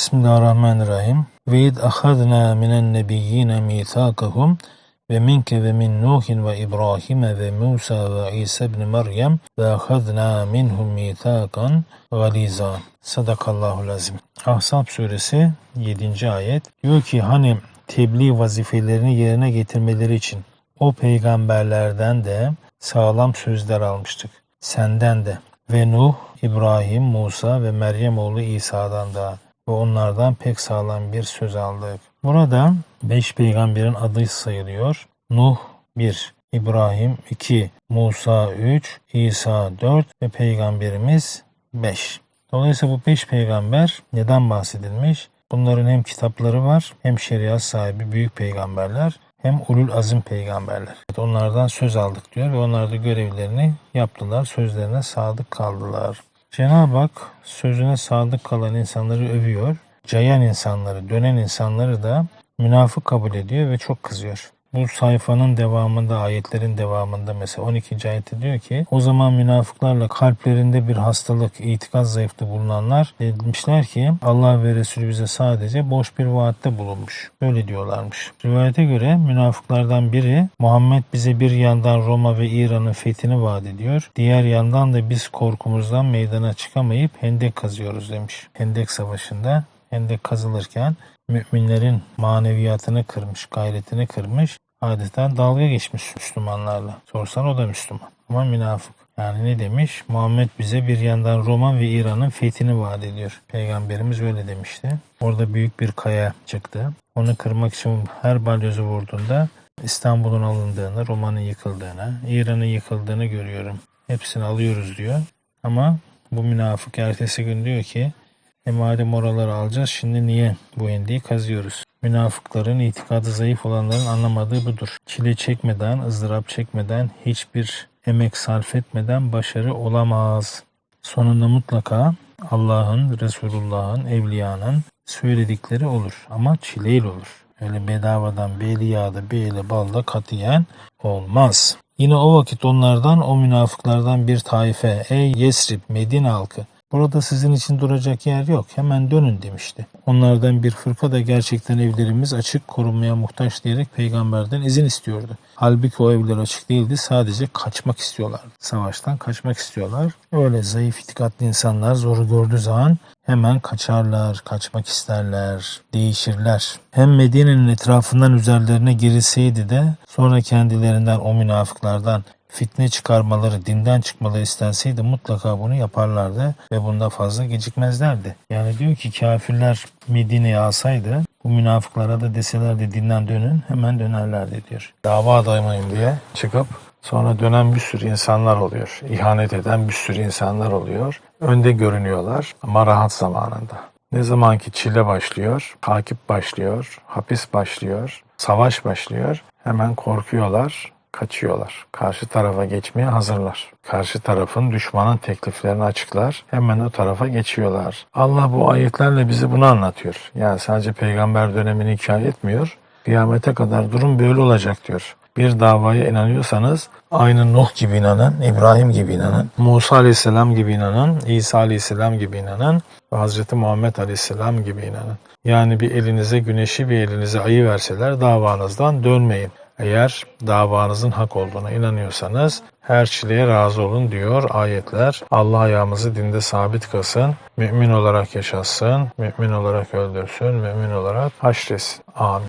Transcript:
Bismillahirrahmanirrahim. Ve id ahadna minen nebiyyine mithaqahum ve minke ve min Nuhin ve İbrahim ve Musa ve İsa ibn Meryem ve ahadna minhum mithaqan galiza. Sadakallahul azim. Ahzab suresi 7. ayet. Diyor ki hani tebliğ vazifelerini yerine getirmeleri için o peygamberlerden de sağlam sözler almıştık. Senden de ve Nuh, İbrahim, Musa ve Meryem oğlu İsa'dan da ve onlardan pek sağlam bir söz aldık. Burada beş peygamberin adı sayılıyor. Nuh 1, İbrahim 2, Musa 3, İsa 4 ve peygamberimiz 5. Dolayısıyla bu beş peygamber neden bahsedilmiş? Bunların hem kitapları var hem şeriat sahibi büyük peygamberler hem ulul azim peygamberler. Onlardan söz aldık diyor ve onlar da görevlerini yaptılar. Sözlerine sadık kaldılar. Cenab-ı Hak sözüne sadık kalan insanları övüyor. Cayan insanları, dönen insanları da münafık kabul ediyor ve çok kızıyor. Bu sayfanın devamında, ayetlerin devamında mesela 12. ayette diyor ki o zaman münafıklarla kalplerinde bir hastalık, itikaz zayıflığı bulunanlar demişler ki Allah ve Resulü bize sadece boş bir vaatte bulunmuş. Böyle diyorlarmış. Rivayete göre münafıklardan biri Muhammed bize bir yandan Roma ve İran'ın fethini vaat ediyor. Diğer yandan da biz korkumuzdan meydana çıkamayıp hendek kazıyoruz demiş. Hendek savaşında hendek kazılırken müminlerin maneviyatını kırmış, gayretini kırmış, adeta dalga geçmiş Müslümanlarla. Sorsan o da Müslüman ama münafık. Yani ne demiş? Muhammed bize bir yandan Roma ve İran'ın fethini vaat ediyor. Peygamberimiz öyle demişti. Orada büyük bir kaya çıktı. Onu kırmak için her balyozu vurduğunda İstanbul'un alındığını, Roma'nın yıkıldığını, İran'ın yıkıldığını görüyorum. Hepsini alıyoruz diyor. Ama bu münafık ertesi gün diyor ki e madem oraları alacağız şimdi niye bu hendeyi kazıyoruz? Münafıkların itikadı zayıf olanların anlamadığı budur. Çile çekmeden, ızdırap çekmeden, hiçbir emek sarf etmeden başarı olamaz. Sonunda mutlaka Allah'ın, Resulullah'ın, Evliya'nın söyledikleri olur. Ama çileyle olur. Öyle bedavadan bir eli yağda bir eli balda katiyen olmaz. Yine o vakit onlardan, o münafıklardan bir taife, ey Yesrib, Medine halkı, Burada sizin için duracak yer yok. Hemen dönün demişti. Onlardan bir fırka da gerçekten evlerimiz açık korunmaya muhtaç diyerek peygamberden izin istiyordu. Halbuki o evler açık değildi. Sadece kaçmak istiyorlar. Savaştan kaçmak istiyorlar. Öyle zayıf itikatlı insanlar zoru gördüğü zaman hemen kaçarlar, kaçmak isterler, değişirler. Hem Medine'nin etrafından üzerlerine girilseydi de sonra kendilerinden o münafıklardan fitne çıkarmaları, dinden çıkmaları istenseydi mutlaka bunu yaparlardı ve bunda fazla gecikmezlerdi. Yani diyor ki kafirler Medine'ye alsaydı bu münafıklara da deselerdi dinden dönün hemen dönerlerdi diyor. Dava adaymayın diye çıkıp sonra dönen bir sürü insanlar oluyor. İhanet eden bir sürü insanlar oluyor. Önde görünüyorlar ama rahat zamanında. Ne zaman ki çile başlıyor, takip başlıyor, hapis başlıyor, savaş başlıyor hemen korkuyorlar, kaçıyorlar. Karşı tarafa geçmeye hazırlar. Karşı tarafın düşmanın tekliflerini açıklar. Hemen o tarafa geçiyorlar. Allah bu ayetlerle bize bunu anlatıyor. Yani sadece peygamber dönemini hikaye etmiyor. Kıyamete kadar durum böyle olacak diyor. Bir davaya inanıyorsanız aynı Nuh gibi inanın, İbrahim gibi inanın, Musa aleyhisselam gibi inanın, İsa aleyhisselam gibi inanın ve Hazreti Muhammed aleyhisselam gibi inanın. Yani bir elinize güneşi bir elinize ayı verseler davanızdan dönmeyin. Eğer davanızın hak olduğuna inanıyorsanız her çileye razı olun diyor ayetler. Allah ayağımızı dinde sabit kılsın. Mümin olarak yaşasın, mümin olarak öldürsün, mümin olarak haşresin. Amin.